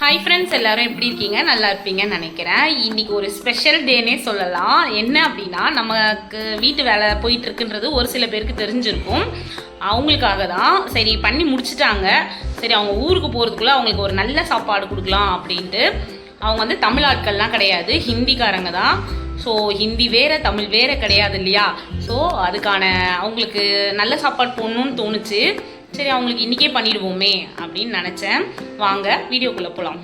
Hi friends எல்லாரும் எப்படி இருக்கீங்க? நல்லா இருப்பீங்கன்னு நினைக்கிறேன். இன்றைக்கி ஒரு ஸ்பெஷல் டேனே சொல்லலாம். என்ன அப்படின்னா நமக்கு வீட்டு வேலை போயிட்டு இருக்குன்றது ஒரு சில பேருக்கு தெரிஞ்சிருக்கும். அவங்களுக்காக தான். சரி பண்ணி முடிச்சுட்டாங்க. சரி அவங்க ஊருக்கு போகிறதுக்குள்ளே அவங்களுக்கு ஒரு நல்ல சாப்பாடு கொடுக்கலாம் அப்படின்ட்டு. அவங்க வந்து தமிழ் ஆட்கள்லாம் கிடையாது. ஹிந்திக்காரங்க தான். ஸோ ஹிந்தி வேறு தமிழ் வேறு கிடையாது இல்லையா? ஸோ அதுக்கான அவங்களுக்கு நல்ல சாப்பாடு போடணும்னு தோணுச்சு. சரி அவங்களுக்கு இன்றைக்கே பண்ணிடுவோமே அப்படின்னு நினச்சேன். வாங்க வீடியோக்குள்ளே போகலாம்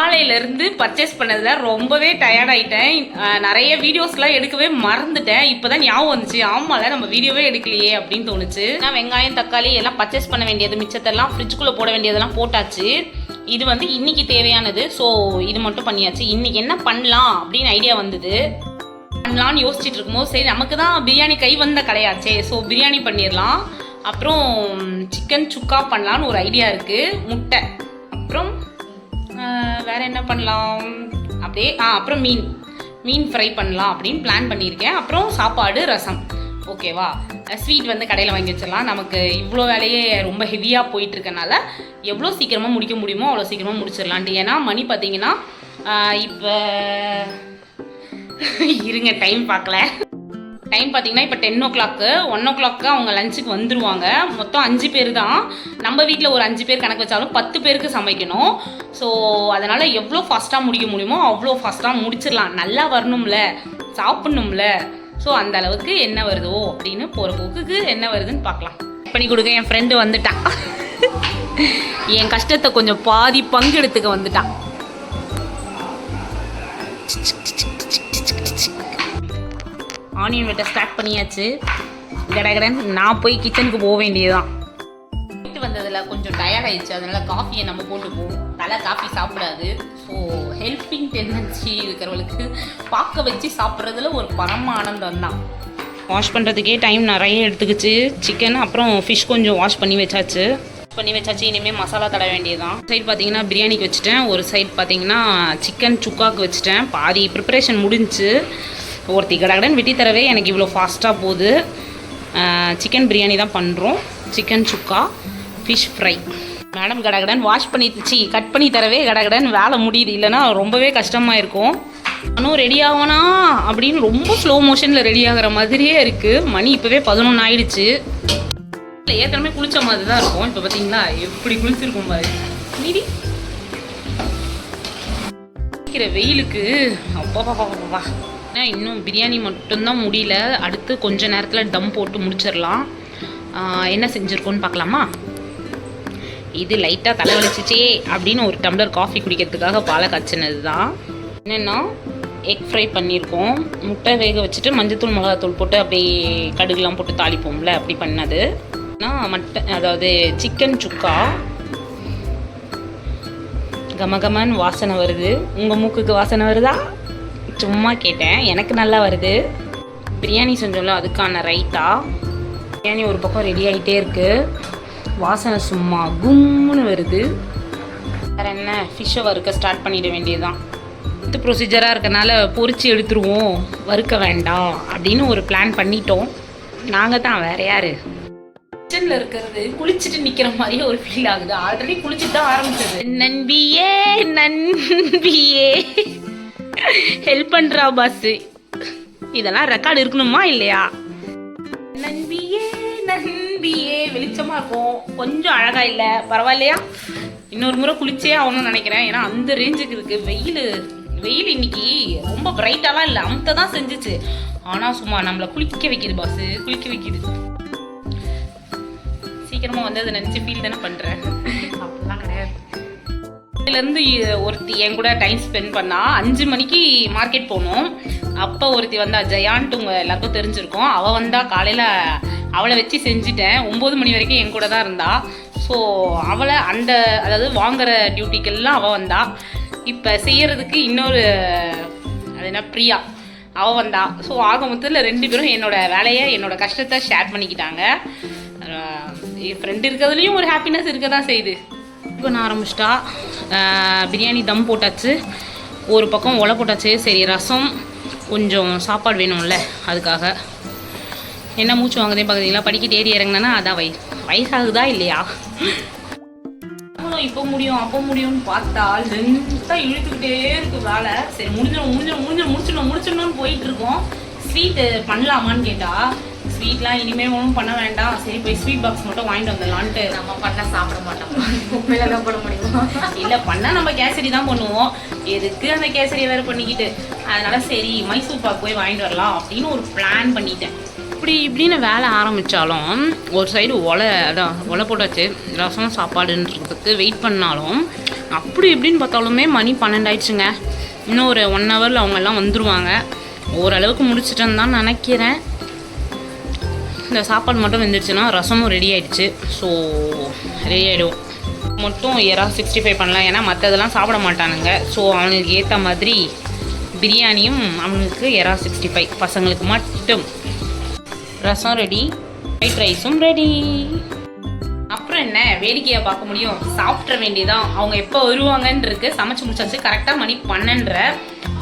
காலையிலேருந்து பர்ச்சேஸ் பண்ணதில் ரொம்பவே டயர்டாயிட்டேன் நிறைய வீடியோஸ்லாம் எடுக்கவே மறந்துட்டேன். இப்போ தான் ஞாபகம் வந்துச்சு. ஆமால நம்ம வீடியோவே எடுக்கலையே அப்படின்னு தோணுச்சு. நான் வெங்காயம் தக்காளி எல்லாம் பர்ச்சேஸ் பண்ண வேண்டியது மிச்சத்தெல்லாம் ஃப்ரிட்ஜுக்குள்ளே போட வேண்டியதெல்லாம் போட்டாச்சு. இது வந்து இன்னைக்கு தேவையானது. ஸோ இது மட்டும் பண்ணியாச்சு. இன்னைக்கு என்ன பண்ணலாம் அப்படின்னு ஐடியா வந்தது. பண்ணலான்னு யோசிச்சுட்டு இருக்கும்போது சரி நமக்கு தான் பிரியாணி கை வந்த கடையாச்சே. ஸோ பிரியாணி பண்ணிடலாம். அப்புறம் சிக்கன் சுக்கா பண்ணலான்னு ஒரு ஐடியா இருக்குது முட்டை. அப்புறம் வேறு என்ன பண்ணலாம்? அப்படியே ஆ அப்புறம் மீன். மீன் ஃப்ரை பண்ணலாம் அப்படின்னு பிளான் பண்ணியிருக்கேன். அப்புறம் சாப்பாடு ரசம். ஓகேவா ஸ்வீட் வந்து கடையில் வாங்கி வச்சிடலாம். நமக்கு இவ்வளோ வேலையே ரொம்ப ஹெவியாக போயிட்டுருக்கனால எவ்வளோ சீக்கிரமாக முடிக்க முடியுமோ அவ்வளோ சீக்கிரமாக முடிச்சிடலான்ட்டு. ஏன்னா மணி பார்த்தீங்கன்னா இப்போ இருங்க டைம் பார்க்கல. டைம் பார்த்தீங்கன்னா இப்போ ten o'clock one o'clock அவங்க லஞ்சுக்கு வந்துருவாங்க. மொத்தம் அஞ்சு பேர் தான். நம்ம வீட்டில் ஒரு அஞ்சு பேர் கணக்கு வச்சாலும் பத்து பேருக்கு சமைக்கணும். ஸோ அதனால் எவ்வளோ ஃபாஸ்ட்டாக முடிக்க முடியுமோ அவ்வளோ ஃபாஸ்ட்டாக முடிச்சிடலாம். நல்லா வரணும்ல. சாப்பிட்ணும்ல. ஸோ அந்த அளவுக்கு என்ன வருதோ அப்படின்னு போகிற போக்குக்கு என்ன வருதுன்னு பார்க்கலாம் பண்ணி கொடுக்க என் ஃப்ரெண்டு வந்துட்டான். என் கஷ்டத்தை கொஞ்சம் பாதி பங்கெடுத்துக்க வந்துட்டான். ஆனியன் வெட்ட ஸ்டார்ட் பண்ணியாச்சு. கடகடன் நான் போய் கிச்சனுக்கு போக வேண்டியதுதான். வீட்டு வந்ததில் கொஞ்சம் டயர்ட் ஆயிடுச்சு. அதனால காஃபியை நம்ம போட்டுப்போம் தலை காஃபி சாப்பிடாது. ஸோ ஹெல்பிங் டெண்டன்சி இருக்கிறவளுக்கு பார்க்க வச்சு சாப்பிட்றதுல ஒரு பரம ஆனந்தம் தான் வாஷ் பண்ணுறதுக்கே டைம் நிறைய எடுத்துக்கிச்சு. சிக்கன் அப்புறம் ஃபிஷ் கொஞ்சம் வாஷ் பண்ணி வச்சாச்சு. பண்ணி வச்சாச்சு. இனிமேல் மசாலா தட வேண்டியதுதான். சைடு பார்த்தீங்கன்னா பிரியாணிக்கு வச்சுட்டேன். ஒரு சைடு பார்த்தீங்கன்னா சிக்கன் சுக்காக்கு வச்சுட்டேன். பாதி ப்ரிப்பரேஷன் முடிஞ்சுச்சு. ஒருத்தி கடகடன் வெட்டி தரவே எனக்கு இவ்வளோ ஃபாஸ்ட்டாக போகுது. சிக்கன் பிரியாணி தான் பண்ணுறோம் chicken sukka fish fry madam கடகடன் வாஷ் பண்ணி சி கட் பண்ணி தரவே கடகடன் வேலை முடியுது. இல்லைன்னா ரொம்பவே கஷ்டமாக இருக்கும். நானும் ரெடி ஆகணா அப்படின்னு ரொம்ப ஸ்லோ மோஷனில் ரெடி ஆகிற மாதிரியே இருக்குது மணி இப்போவே பதினொன்று ஆயிடுச்சு. இல்லை ஏற்கனவே குளிச்ச மாதிரி தான் இருக்கும். இப்போ பார்த்தீங்களா எப்படி குளிச்சிருக்கும் பாரு. மீதி? வெயிலுக்கு அப்பா இன்னும் பிரியாணி மட்டும்தான் முடியல. அடுத்து கொஞ்ச நேரத்தில் தம் போட்டு முடிச்சிடலாம். என்ன செஞ்சுருக்கோன்னு பார்க்கலாமா? இது லைட்டாக தலைவலிச்சிச்சே அப்படின்னு ஒரு டம்ளர் காஃபி குடிக்கிறதுக்காக பாலை காய்ச்சினது தான் என்னென்னா எக் ஃப்ரை பண்ணியிருக்கோம். முட்டை வேக வச்சுட்டு மஞ்சத்தூள் மிளகாத்தூள் போட்டு அப்படியே கடுகுலாம் போட்டு தாளிப்போம்ல அப்படி பண்ணது. ஆனால் மட்டன் அதாவது சிக்கன் சுக்கா கமகமன்னு வாசனை வருது. உங்கள் மூக்குக்கு வாசனை வருதா? சும்மா கேட்டேன். எனக்கு நல்லா வருது. பிரியாணி செஞ்சோம்ல அதுக்கான ரைத்தா. பிரியாணி ஒரு பக்கம் ரெடி ஆகிட்டே இருக்குது வாசனை சும்மா கும்முன்னு வருது. வேறு என்ன? ஃபிஷ்ஷை வறுக்க ஸ்டார்ட் பண்ணிட வேண்டியதுதான். இது ப்ரொசீஜராக இருக்கனால பொறிச்சு எடுத்துருவோம். வறுக்க வேண்டாம் அப்படின்னு ஒரு பிளான் பண்ணிட்டோம். நாங்கள் தான் வேற யார்? கிச்சனில் இருக்கிறது குளிச்சுட்டு நிற்கிற மாதிரியே ஒரு ஃபீல் ஆகுது. ஆல்ரெடி குளிச்சுட்டு தான் ஆரம்பிச்சது. நண்பியே நண்பியே. ஹெல்ப் பண்றா பாஸ் இதெல்லாம் ரெக்கார்டு இருக்கணுமா இல்லையா? நண்பியே நண்பியே. வெளிச்சமா இருக்கும். கொஞ்சம் அழகா இல்ல. பரவாயில்லையா? இன்னொரு முறை குளிச்சே ஆகணும்னு நினைக்கிறேன். ஏன்னா அந்த ரேஞ்சுக்கு இருக்கு. வெயில் வெயில் இன்னைக்கு ரொம்ப பிரைட்டாலாம் இல்லை. அமுத்த தான் செஞ்சுச்சு. ஆனால் சும்மா நம்மளை குளிக்க வைக்கிது பாஸ் குளிக்க வைக்கிது. சீக்கிரமாக வந்து அதை நினச்சி ஃபீல் தானே பண்ணுறேன் அப்படிலாம் கிடையாது. இருந்து ஒருத்தி என் கூட டைம் ஸ்பெண்ட் பண்ணா அஞ்சு மணிக்கு மார்க்கெட் போனோம். அப்போ ஒருத்தி வந்தா ஜெயான்ட்டு உங்க எல்லாருக்கும் தெரிஞ்சிருக்கோம். அவ வந்தா காலையில அவளை வச்சு செஞ்சுட்டேன். ஒம்பது மணி வரைக்கும் என் கூட தான் இருந்தா. ஸோ அவளை அந்த அதாவது வாங்குற டியூட்டிக்கெல்லாம் அவள் வந்தா. இப்போ செய்யறதுக்கு இன்னொரு அது என்ன பிரியா அவ வந்தா. ஸோ ஆக மொத்தத்தில் ரெண்டு பேரும் என்னோட வேலையை என்னோட கஷ்டத்தை ஷேர் பண்ணிக்கிட்டாங்க. என் ஃப்ரெண்டு இருக்கிறதுலையும் ஒரு ஹாப்பினஸ் இருக்க தான் செய்யுது. பண்ண ஆரம்பிச்சிட்டா பிரியாணி தம் போட்டாச்சு. ஒரு பக்கம் ஒலை போட்டாச்சு. சரி ரசம் கொஞ்சம் சாப்பாடு வேணும்ல அதுக்காக. என்ன மூச்சு வாங்குதே பார்க்குறீங்களா படிக்கிட்டு ஏறி இறங்கினா அதான் வயசு வயசாகுதா இல்லையா? இப்போ முடியும் அப்போ முடியும்னு பார்த்தா லென்த்தாக இழுத்துக்கிட்டே இருக்கு வேலை. சரி முடிஞ்சிடும் முடிஞ்சிடும் முடிஞ்சிடும் முடிச்சிடணும் முடிச்சிடணும்னு போயிட்டு இருக்கோம். ஸ்வீட்டு பண்ணலாமான்னு கேட்டா ஸ்வீட்லாம் இனிமேல் ஒன்றும் பண்ண வேண்டாம். சரி போய் ஸ்வீட் பாக்ஸ் மட்டும் வாங்கிட்டு வந்துடலான்ட்டு. நம்ம பண்ண சாப்பிட மாட்டோம். உண்மையில தான் பண்ண முடியுமா. இல்லை பண்ணால் நம்ம கேசரி தான் பண்ணுவோம். எதுக்கு அந்த கேசரியை வேறு பண்ணிக்கிட்டு? அதனால சரி மைசூர் பாக் போய் வாங்கிட்டு வரலாம் அப்படின்னு ஒரு பிளான் பண்ணிட்டேன். இப்படி இப்படின்னு வேலை ஆரம்பித்தாலும் ஒரு சைடு ஒலை அதான் ஒலை போட்டாச்சு. ரசம் சாப்பாடுன்றதுக்கு வெயிட் பண்ணாலும் அப்படி இப்படின்னு பார்த்தாலுமே மணி பன்னெண்டாயிடுச்சுங்க. இன்னும் ஒரு ஒன் ஹவரில் அவங்க எல்லாம் வந்துருவாங்க. ஓரளவுக்கு முடிச்சிட்டேன்னு தான் நினைக்கிறேன். இந்த சாப்பாடு மட்டும் வெந்துருச்சுன்னா ரசமும் ரெடி ஆயிடுச்சு. ஸோ ரெடி ஆகிடும் மட்டும் எறா சிக்ஸ்டி ஃபைவ் பண்ணலாம். ஏன்னா மற்றதெல்லாம் சாப்பிட மாட்டானுங்க. ஸோ அவனுக்கு ஏற்ற மாதிரி பிரியாணியும் அவனுக்கு எறா சிக்ஸ்டி ஃபைவ் பசங்களுக்கு மட்டும். ரசம் ரெடி ஃப்ரைட் ரைஸும் ரெடி அப்புறம் என்ன? வேடிக்கையை பார்க்க முடியும். சாப்பிட்ற வேண்டியதான் அவங்க எப்போ வருவாங்கன்னு இருக்கு சமைச்சு முடிச்சாச்சு. கரெக்டாக மணி பன்னெண்டரை.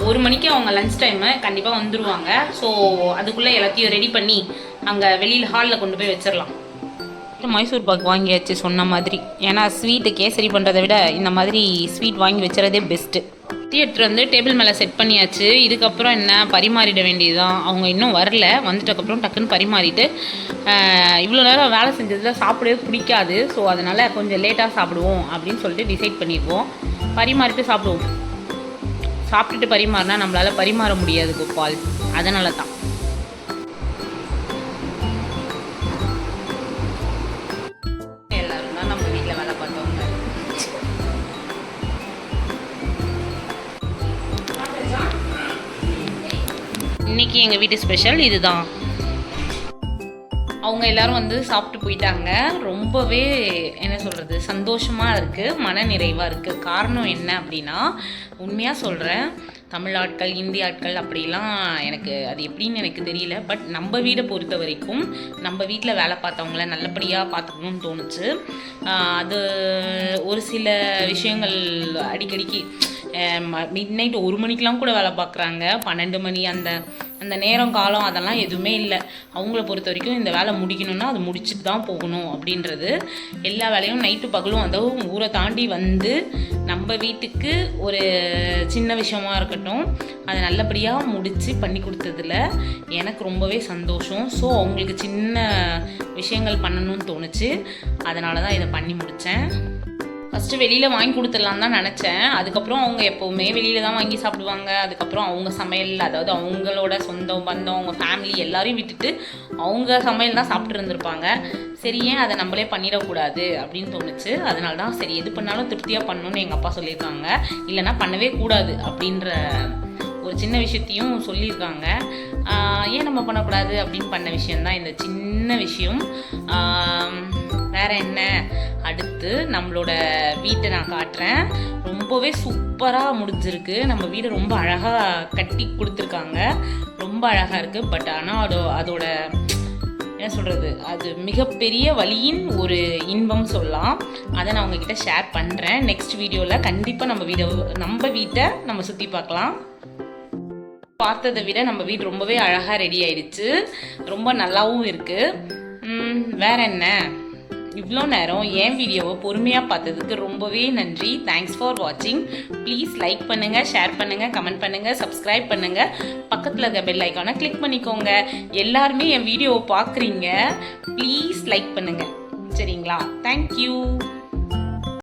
ஒரு மணிக்கு அவங்க லஞ்ச் டைமு கண்டிப்பாக வந்துடுவாங்க ஸோ அதுக்குள்ளே எல்லாத்தையும் ரெடி பண்ணி அங்கே வெளியில் ஹாலில் கொண்டு போய் வச்சிடலாம் மைசூர் பாக் வாங்கியாச்சு சொன்ன மாதிரி. ஏன்னா ஸ்வீட்டு கேசரி பண்ணுறதை விட இந்த மாதிரி ஸ்வீட் வாங்கி வச்சுறதே பெஸ்ட்டு தியேட்டர் வந்து டேபிள் மேலே செட் பண்ணியாச்சு. இதுக்கப்புறம் என்ன? பரிமாறிட வேண்டியதுதான். அவங்க இன்னும் வரல. வந்துட்டக்கப்புறம் டக்குன்னு பரிமாறிட்டு இவ்வளோ நேரம் வேலை செஞ்சதில் சாப்பிடவே பிடிக்காது. ஸோ அதனால் கொஞ்சம் லேட்டாக சாப்பிடுவோம் அப்படின்னு சொல்லிட்டு டிசைட் பண்ணியிருக்கோம் பரிமாறிட்டு சாப்பிடுவோம். சாப்பிட்டுட்டு பரிமாறினா நம்மளால் பரிமாற முடியாது கோபால். அதனால தான் இன்னைக்கு எங்கள் வீட்டு ஸ்பெஷல் இதுதான். அவங்க எல்லாரும் வந்து சாப்பிட்டு போயிட்டாங்க. ரொம்பவே என்ன சொல்கிறது சந்தோஷமாக இருக்குது மன நிறைவாக இருக்குது காரணம் என்ன அப்படின்னா உண்மையாக சொல்கிறேன் தமிழ் ஆட்கள் இந்தி ஆட்கள் அப்படிலாம் எனக்கு அது எப்படின்னு எனக்கு தெரியல. பட் நம்ம வீடை பொறுத்த வரைக்கும் நம்ம வீட்டில் வேலை பார்த்தவங்கள நல்லபடியாக பார்த்துக்கணும்னு தோணுச்சு. அது ஒரு சில விஷயங்கள் அடிக்கடிக்கு மிட் நைட் ஒரு மணிக்கெலாம் கூட வேலை பார்க்குறாங்க. பன்னெண்டு மணி அந்த அந்த நேரம் காலம் அதெல்லாம் எதுவுமே இல்லை. அவங்கள பொறுத்த வரைக்கும் இந்த வேலை முடிக்கணும்னா அது முடிச்சுட்டு தான் போகணும் அப்படின்றது. எல்லா வேலையும் நைட்டு பகலும் அதுவும் ஊரை தாண்டி வந்து நம்ம வீட்டுக்கு ஒரு சின்ன விஷயமா இருக்கட்டும் அதை நல்லபடியாக முடித்து பண்ணி கொடுத்ததுல எனக்கு ரொம்பவே சந்தோஷம். ஸோ அவங்களுக்கு சின்ன விஷயங்கள் பண்ணணும்னு தோணுச்சு. அதனால தான் இதை பண்ணி முடித்தேன் ஃபஸ்ட்டு வெளியில் வாங்கி கொடுத்துடலாம் தான் நினச்சேன். அதுக்கப்புறம் அவங்க எப்போவுமே வெளியில் தான் வாங்கி சாப்பிடுவாங்க. அதுக்கப்புறம் அவங்க சமையல் அதாவது அவங்களோட சொந்தம் பந்தம் அவங்க ஃபேமிலி எல்லாரையும் விட்டுட்டு அவங்க சமையல் தான் சாப்பிட்டு இருந்திருப்பாங்க. சரி ஏன் அதை நம்மளே பண்ணிடக்கூடாது அப்படின்னு தோணுச்சு. அதனால தான் சரி எது பண்ணாலும் திருப்தியாக பண்ணணும்னு எங்கள் அப்பா சொல்லியிருக்காங்க. இல்லைன்னா பண்ணவே கூடாது அப்படின்ற ஒரு சின்ன விஷயத்தையும் சொல்லியிருக்காங்க. ஏன் நம்ம பண்ணக்கூடாது அப்படின்னு பண்ண விஷயம்தான் இந்த சின்ன விஷயம். வேற என்ன? அடுத்து நம்மளோட வீட்டை நான் காட்டுறேன். ரொம்பவே சூப்பராக முடிஞ்சிருக்கு. நம்ம வீடு ரொம்ப அழகாக கட்டி கொடுத்துருக்காங்க. ரொம்ப அழகாக இருக்குது பட் ஆனால் அதோ அதோட என்ன சொல்கிறது அது மிகப்பெரிய வழியின் ஒரு இன்பம் சொல்லலாம். அதை நான் உங்ககிட்ட ஷேர் பண்ணுறேன் நெக்ஸ்ட் வீடியோவில் கண்டிப்பாக நம்ம வீடை நம்ம வீட்டை நம்ம சுற்றி பார்க்கலாம். பார்த்ததை விட நம்ம வீடு ரொம்பவே அழகாக ரெடி ஆயிடுச்சு. ரொம்ப நல்லாவும் இருக்குது வேற என்ன? இவ்வளோ நேரம் என் வீடியோவை பொறுமையாக பார்த்ததுக்கு ரொம்பவே நன்றி. தேங்க்ஸ் ஃபார் வாட்சிங் ப்ளீஸ் லைக் பண்ணுங்கள் ஷேர் பண்ணுங்கள் கமெண்ட் பண்ணுங்கள் சப்ஸ்கிரைப் பண்ணுங்கள் பக்கத்தில் இருக்க பெல் ஐக்கானை கிளிக் பண்ணிக்கோங்க. எல்லாருமே என் வீடியோவை பார்க்குறீங்க. ப்ளீஸ் லைக் பண்ணுங்கள் சரிங்களா? தேங்க்யூ